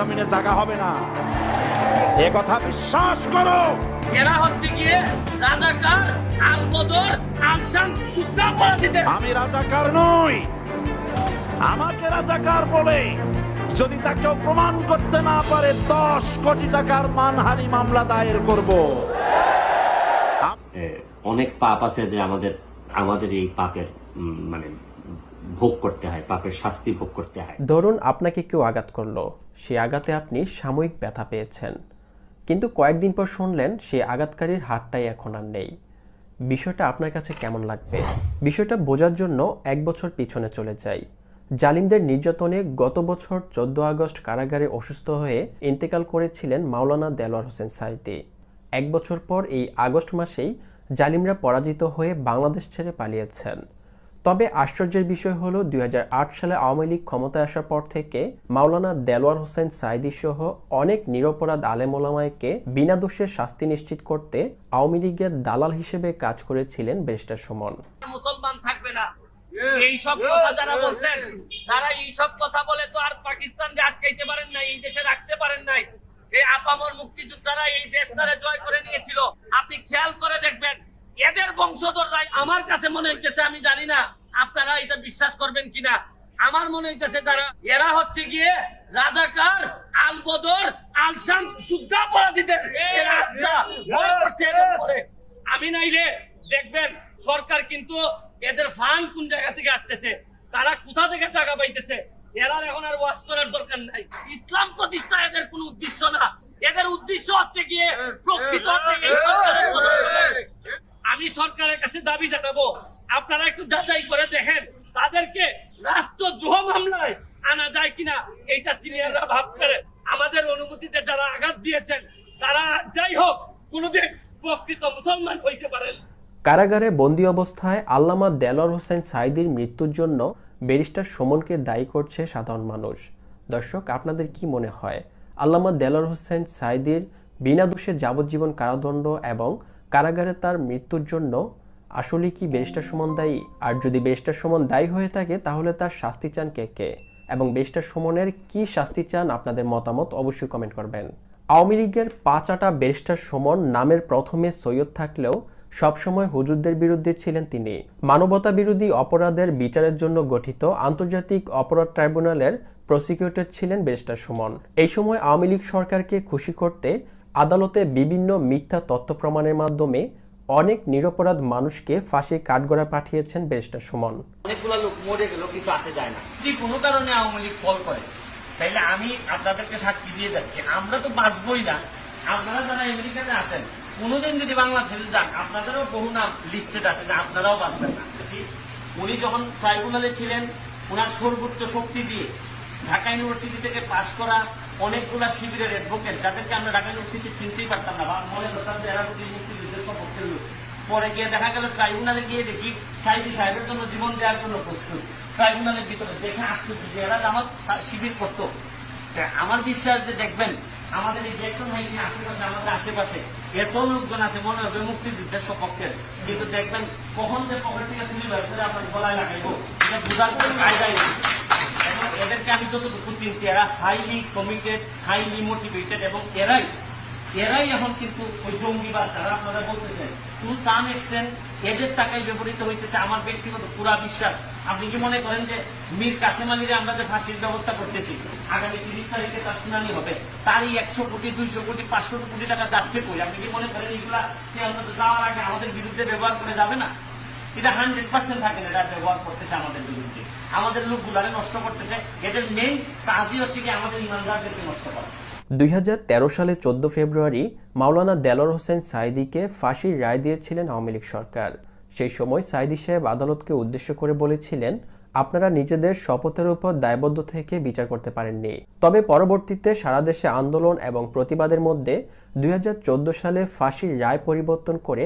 জমিনে জায়গা হবে না। এ কথা বিশ্বাস করো। এরা হচ্ছে গিয়ে রাজাকার আলবদর আলসান যুদ্ধাপরাধীদের আমি রাজাকার নই। আমাকে রাজাকার বলে যদি তাকে প্রমাণ করতে না পারে দশ কোটি টাকার মানহানি মামলা দায়ের করব। অনেক পাপ আছে যে আমাদের আমাদের এই পাপের মানে ভোগ করতে হয় পাপের শাস্তি ভোগ করতে হয়। ধরুন আপনাকে কেউ আঘাত করল। সেই আঘাতে আপনি সাময়িক ব্যথা পেয়েছেন। কিন্তু কয়েকদিন পর শুনলেন সে আঘাতকারীর হাতটাই এখন আর নেই। বিষয়টা আপনার কাছে কেমন লাগবে? বিষয়টা বোঝার জন্য এক বছর পিছনে চলে যাই। জালিমদের নির্যাতনে গত বছর চোদ্দ আগস্ট কারাগারে অসুস্থ হয়ে ইন্তেকাল করেছিলেন মাওলানা দেলোয়ার হোসেন সাইদি এক বছর পর এই আগস্ট মাসেই জালিমরা পরাজিত হয়ে বাংলাদেশ ছেড়ে পালিয়েছেন। তবে আশ্চর্যের বিষয় হলো দুই সালে আওয়ামী লীগ ক্ষমতায় আসার পর থেকে মাওলানা দেলোয়ার হোসেন সাইদি সহ অনেক নিরপরাধ আলেমোলামায়কে বিনা দোষের শাস্তি নিশ্চিত করতে আওয়ামী লীগের দালাল হিসেবে কাজ করেছিলেন ব্যারিস্টার সুমন। মুসলমান থাকবে না। এই সব কথা যারা বলছেন তারা এই সব কথা বলে তো আর পাকিস্তানকে আটকাইতে পারেন নাই এই দেশে রাখতে পারেন নাই। এই আপামর মুক্তিযোদ্ধারা এই দেশটারে জয় করে নিয়েছিল। আপনি খেয়াল করে দেখবেন এদের বংশধররাই আমার কাছে মনে হইতেছে আমি জানি না আপনারা এটা বিশ্বাস করবেন কিনা। আমার মনে হইতেছে যারা এরা হচ্ছে গিয়ে রাজাকার আলবদর আলসাম যুদ্ধাপরাধীদের। আমি নাইলে দেখবেন সরকার কিন্তু এদের ফান্ড কোন জায়গা থেকে আসতেছে তারা কোথা থেকে টাকা পাইতেছে এরা এখন আর ওয়াশ করার দরকার নাই। ইসলাম প্রতিষ্ঠা এদের কোনো উদ্দেশ্য না। এদের উদ্দেশ্য হচ্ছে গিয়ে প্রকৃত আমি সরকারের কাছে দাবি জানাব, আপনারা একটু যাচাই করে দেখেন তাদেরকে রাষ্ট্রদ্রোহ মামলায় আনা যায় কিনা, এইটা সিনিয়ররা ভাব করে আমাদের অনুমতিতে যারা আঘাত দিয়েছেন, তারা যাই হোক, কোনোদিন প্রকৃত মুসলমান হইতে পারেন। কারাগারে বন্দি অবস্থায় আল্লামা দেলোয়ার হোসেন সাইদির মৃত্যুর জন্য ব্যারিস্টার সুমনকে দায়ী করছে সাধারণ মানুষ। দর্শক, আপনাদের কি মনে হয়? আল্লামা দেলোয়ার হোসেন সাইদির বিনা দোষে যাবজ্জীবন কারাদণ্ড এবং কারাগারে তার মৃত্যুর জন্য আসলে কি ব্যারিস্টার সুমন দায়ী? আর যদি ব্যারিস্টার সুমন দায়ী হয়ে থাকে, তাহলে তার শাস্তি চান কে কে? এবং ব্যারিস্টার সুমনের কি শাস্তি চান আপনাদের মতামত অবশ্যই কমেন্ট করবেন। আওয়ামী লীগের পাঁচাটা ব্যারিস্টার সুমন নামের প্রথমে সৈয়দ থাকলেও সবসময় হুজুরদের বিরুদ্ধে ছিলেন তিনি। মানবতা বিরোধী অপরাধের বিচারের জন্য গঠিত আন্তর্জাতিক অপরাধ ট্রাইব্যুনালের প্রসিকিউটর ছিলেন ব্যারিস্টার সুমন। এই সময় আওয়ামী লীগ সরকারকে খুশি করতে আদালতে বিভিন্ন মিথ্যা তথ্য প্রমাণের মাধ্যমে অনেক নিরপরাধ মানুষকে ফাঁসির কাঠগড়া পাঠিয়েছেন ব্যারিস্টার সুমন। অনেকগুলো লোক মরে গেল কিছু আসে যায় না। যদি কোনো কারণে আওয়ামী লীগ ফল করে, তাইলে আমি আপনাদেরকে সাক্ষী দিয়ে যাচ্ছি, আমরা তো বাঁচবই না। আপনারা যারা আমেরিকাতে আছেন, কোনোদিন যদি বাংলাদেশে যান, আপনাদেরও বহু নাম লিস্টেড আছে যে আপনারাও বাঁচবেন না। উনি যখন ট্রাইব্যুনালে ছিলেন ওনার সর্বোচ্চ শক্তি দিয়ে ঢাকা ইউনিভার্সিটি থেকে পাশ করা অনেকগুলা শিবিরের অ্যাডভোকেট যাদেরকে আমরা ঢাকা ইউনিভার্সিটি চিনতেই পারতাম না, বা মনে করতাম যে এরা বুঝি মুক্তিযুদ্ধের সপক্ষের লোক পরে গিয়ে দেখা গেল ট্রাইব্যুনালে গিয়ে দেখি সাইদি সাহেবের জন্য জীবন দেওয়ার জন্য প্রস্তুত। ট্রাইব্যুনালের ভিতরে দেখে আসতে যে এরা আমার শিবির করতো। আমার বিশ্বাস যে দেখবেন, আমাদের এই জ্যাকসন হাইনি আশেপাশে, আমাদের আশেপাশে এত লোকজন আছে, মনে হবে মুক্তিযুদ্ধের সপক্ষের। কিন্তু দেখবেন কখন যে পকেট থেকে চুরি বের করে আপনার গলায় লাগাইবো, এটা বোঝার কোনো কায়দাই এদেরকে আমি যতটুকু চিনছি এরা হাইলি কমিটেড হাইলি মোটিভেটেড এবং এরাই এরাই এখন কিন্তু ওই জঙ্গিবাদ যারা আপনারা বলতেছেন। টু সাম এক্সটেন্ট এদের টাকায় ব্যবহৃত হইতেছে আমার ব্যক্তিগত পুরা বিশ্বাস। আপনি কি মনে করেন যে মীর কাসেম আলীরে আমরা যে ফাঁসির ব্যবস্থা করতেছি, আগামী তিরিশ তারিখে তার শুনানি হবে, তারই একশো কোটি, দুইশো কোটি, পাঁচশো কোটি টাকা যাচ্ছে কই? আপনি কি মনে করেন এগুলা সে অন্তত যাওয়ার আগে আমাদের বিরুদ্ধে ব্যবহার করে যাবে না? এটা হান্ড্রেড পার্সেন্ট থাকে না এটা ব্যবহার করতেছে আমাদের বিরুদ্ধে আমাদের লোকগুলারে নষ্ট করতেছে। এদের মেইন কাজই হচ্ছে কি আমাদের ইমানদারদেরকে নষ্ট করা। দুই সালে চোদ্দ ফেব্রুয়ারি মাওলানা দেলোয়ার হোসেন সাইদিকে ফাঁসির রায় দিয়েছিলেন আওয়ামী লীগ সরকার। সেই সময় সাইদি সাহেব আদালতকে উদ্দেশ্য করে বলেছিলেন, আপনারা নিজেদের শপথের উপর দায়বদ্ধ থেকে বিচার করতে পারেননি। তবে পরবর্তীতে সারা দেশে আন্দোলন এবং প্রতিবাদের মধ্যে দুই হাজার চোদ্দ সালে ফাঁসির রায় পরিবর্তন করে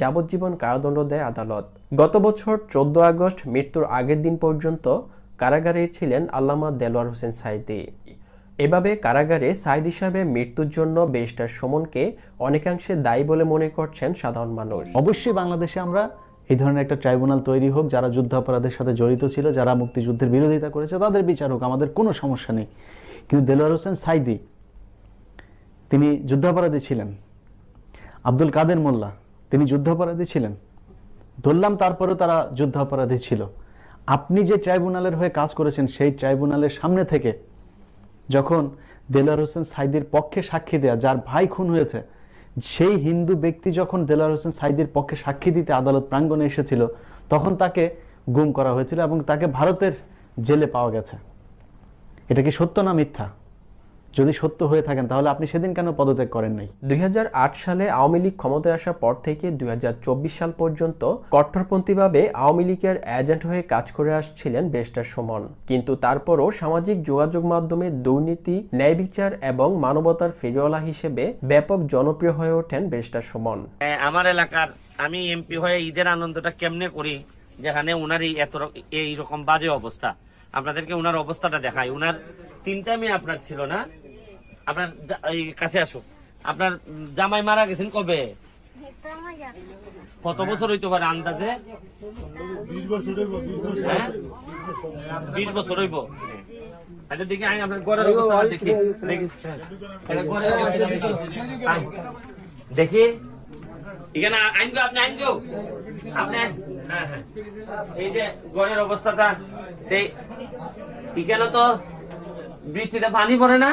যাবজ্জীবন কারাদণ্ড দেয় আদালত। গত বছর চোদ্দ আগস্ট মৃত্যুর আগের দিন পর্যন্ত কারাগারে ছিলেন আল্লামা দেলোয়ার হোসেন সাইদি এভাবে কারাগারে সাইদ হিসাবে মৃত্যুর জন্য ব্যারিস্টার সুমনকে অনেকাংশে দায়ী বলে মনে করছেন সাধারণ মানুষ। অবশ্যই বাংলাদেশে আমরা এই ধরনের একটা ট্রাইব্যুনাল তৈরি হোক, যারা যুদ্ধাপরাধের সাথে জড়িত ছিল, যারা মুক্তিযুদ্ধের বিরোধিতা করেছে, তাদের বিচার হোক, আমাদের কোনো সমস্যা নেই। কিন্তু দেলোয়ার হোসেন সাইদি তিনি যুদ্ধাপরাধী ছিলেন। আব্দুল কাদের মোল্লা তিনি যুদ্ধাপরাধী ছিলেন। ধরলাম তারপরেও তারা যুদ্ধাপরাধী ছিল। আপনি যে ট্রাইব্যুনালের হয়ে কাজ করেছেন, সেই ট্রাইব্যুনালের সামনে থেকে যখন দেলার হোসেন সাইদির পক্ষে সাক্ষী দেয়া, যার ভাই খুন হয়েছে, সেই হিন্দু ব্যক্তি যখন দেলার হোসেন সাইদির পক্ষে সাক্ষী দিতে আদালত প্রাঙ্গণে এসেছিল, তখন তাকে গুম করা হয়েছিল এবং তাকে ভারতের জেলে পাওয়া গেছে। এটা কি সত্য না মিথ্যা? যদি সত্য হয়ে থাকেন তাহলে আপনি সেদিন কেন পদত্যাগ করেন নাই? দুই হাজার আট সালে আওয়ামী লীগ ক্ষমতায় আসার পর থেকে দুই হাজার চব্বিশ সাল পর্যন্ত কট্টরপন্থীভাবে আওয়ামী লীগের এজেন্ট হয়ে কাজ করে আসছিলেন বেস্টার সুমন। কিন্তু তারপরও সামাজিক যোগাযোগ মাধ্যমে দুর্নীতি ন্যায় বিচার এবং মানবতার ফেরিওয়ালা হিসেবে ব্যাপক জনপ্রিয় হয়ে ওঠেন বেস্টার সুমন। আমার এলাকার আমি এমপি হয়ে ঈদের আনন্দটা কেমনে করি? যেখানে উনার এই এত এইরকম বাজে অবস্থা। আপনাদেরকে উনার অবস্থাটা দেখাই। উনার তিনটা মেয়ে আপনার ছিল না? আপনার কাছে আসো আপনার জামাই মারা গেছেন কবে? কত বছর হইতে পারে আন্দাজে? হ্যাঁ? বিশ বছর হইব। আচ্ছা দেখি দেখি। আপনি আইন। হ্যাঁ হ্যাঁ। এই যে অবস্থাটা এখানে তো বৃষ্টিতে পানি পড়ে না?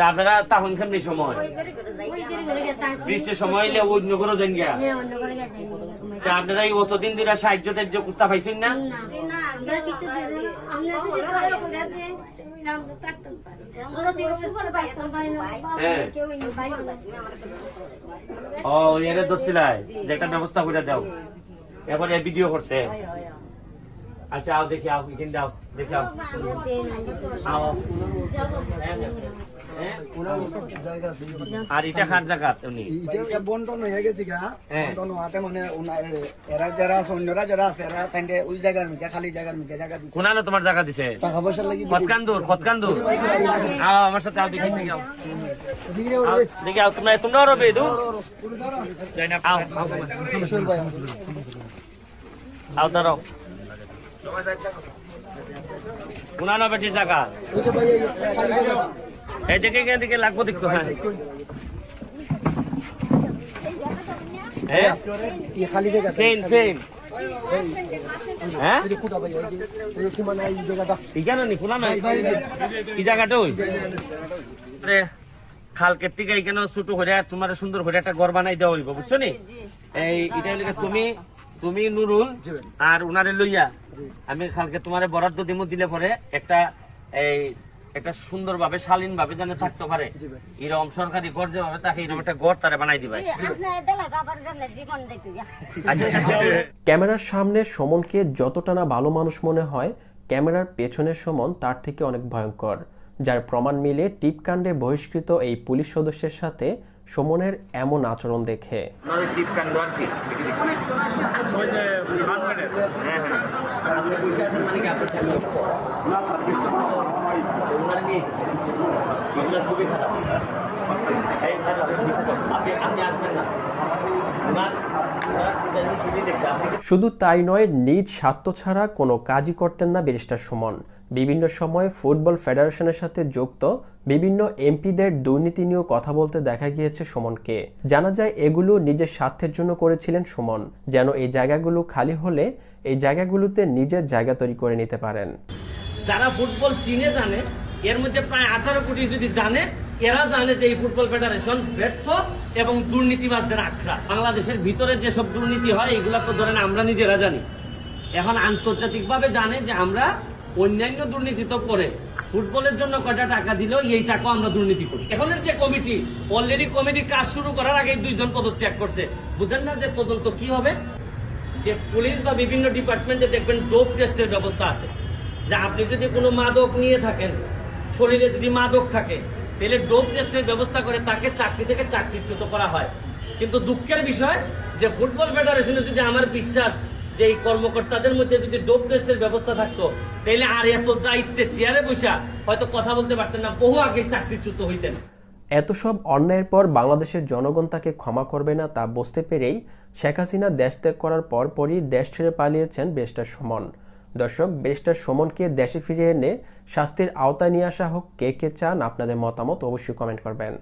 তা আপনারা তখন কেমনি সময় বৃষ্টির সময় হইলে অন্য করে যান গিয়া তা আপনারা এই অতদিন ধরে সাহায্য টাহ্য কুস্তা পাইছেন না হ্যাঁ। ও এরে ধরছিলাই যে ব্যবস্থা করে দাও এবারে ভিডিও করছে আচ্ছা আও দেখি আও এখানে দাও দেখি আও আও হ্যাঁ? আর এটা কার জায়গা উনি। এটা বন্টন হয়ে। গেছে গা। বন্টন হওয়াতে মানে এরা যারা আছে অন্যরা যারা আছে এরা তাইলে ওই জায়গার মিজা খালি জায়গার মিজা জায়গা দিছে কোনালো তোমার জায়গা দিছে? টাকা পয়সা লাগি ফতকান্দুর ফতকান্দুর আও, আমার সাথে আও, দেখি দেখি, আও। দেখি, আও, তোমরা তোমরা রবে দু আও আও আও দাঁড়াও কোনালো বেটির জায়গা দেখে এখান থেকে লাগবো দেখতো হ্যাঁ। খালকের থেকে এখানে ছোট হইয়া তোমার সুন্দর হইয়া একটা ঘর বানাই দেওয়া হইব বুঝছ নি? এই এটা তুমি তুমি নুরুল আর উনারে লইয়া আমি খালকে তোমারে বরাদ্দ দিমু দিলে পরে একটা এই একটা সুন্দর ভাবে শালীন ভাবে যেন থাকতে পারে। এরকম সরকারি ঘর যেভাবে তাকে এরকম একটা ঘর তারা বানাই দিবাই আচ্ছা আচ্ছা। ক্যামেরার সামনে সুমনকে যতটা না ভালো মানুষ মনে হয় ক্যামেরার পেছনের সমন তার থেকে অনেক ভয়ঙ্কর। যার প্রমাণ মিলে টিপকাণ্ডে বহিষ্কৃত এই পুলিশ সদস্যের সাথে সুমনের এমন আচরণ দেখে। নয় এগুলো খুবই খারাপ। এই খারাপ, আপনি আপনি আসবেন না। শুধু তাই নয় নিজ স্বার্থ ছাড়া কোনো কাজই করতেন না ব্যারিস্টার সুমন। বিভিন্ন সময়ে ফুটবল ফেডারেশনের সাথে যুক্ত বিভিন্ন এমপিদের দুর্নীতি নিয়েও কথা বলতে দেখা গিয়েছে সুমনকে। জানা যায় এগুলো নিজের স্বার্থের জন্য করেছিলেন সুমন। যেন এই জায়গাগুলো খালি হলে এই জায়গাগুলোতে নিজের জায়গা তৈরি করে নিতে পারেন। যারা ফুটবল চিনে জানে এর মধ্যে প্রায় আঠারো কোটি যদি জানে, এরা জানে যে এই ফুটবল ফেডারেশন ব্যর্থ এবং দুর্নীতিবাজদের আখড়া। বাংলাদেশের ভিতরে যেসব দুর্নীতি হয় এগুলা তো ধরেন আমরা নিজেরা জানি। এখন আন্তর্জাতিকভাবে জানে যে আমরা অন্যান্য দুর্নীতি তো পরে। ফুটবলের জন্য কয়টা টাকা দিলেও এই টাকাও আমরা দুর্নীতি করি। এখনের যে কমিটি অলরেডি কমিটি কাজ শুরু করার আগে দুইজন পদত্যাগ করছে। বুঝেন না যে তদন্ত কি হবে? যে পুলিশ বা বিভিন্ন ডিপার্টমেন্টে দেখবেন ডোপ টেস্টের ব্যবস্থা আছে। যে আপনি যদি কোনো মাদক নিয়ে থাকেন শরীরে যদি মাদক থাকে, তাহলে ডোপ টেস্টের ব্যবস্থা করে তাকে চাকরি থেকে চাকরিচ্যুত করা হয়। কিন্তু দুঃখের বিষয় যে ফুটবল ফেডারেশনে যদি আমার বিশ্বাস যে এই কর্মকর্তাদের মধ্যে যদি ডোপ টেস্টের ব্যবস্থা থাকতো, তাহলে আর এত দায়িত্বে চেয়ারে বসা হয়তো কথা বলতে পারতেন না, বহু আগে চাকরিচ্যুত হইতেন। এত সব অন্যায়ের পর বাংলাদেশের জনগণ তাকে ক্ষমা করবে না তা বুঝতে পেরেই শেখ হাসিনা দেশ ত্যাগ করার পরপরই দেশ ছেড়ে পালিয়েছেন বেস্টার সুমন। দর্শক, ব্যারিস্টার সুমনকে দেশে ফিরিয়ে এনে শাস্তির আওতায় নিয়ে আসা হোক, কে কে চান, আপনাদের মতামত অবশ্যই কমেন্ট করবেন।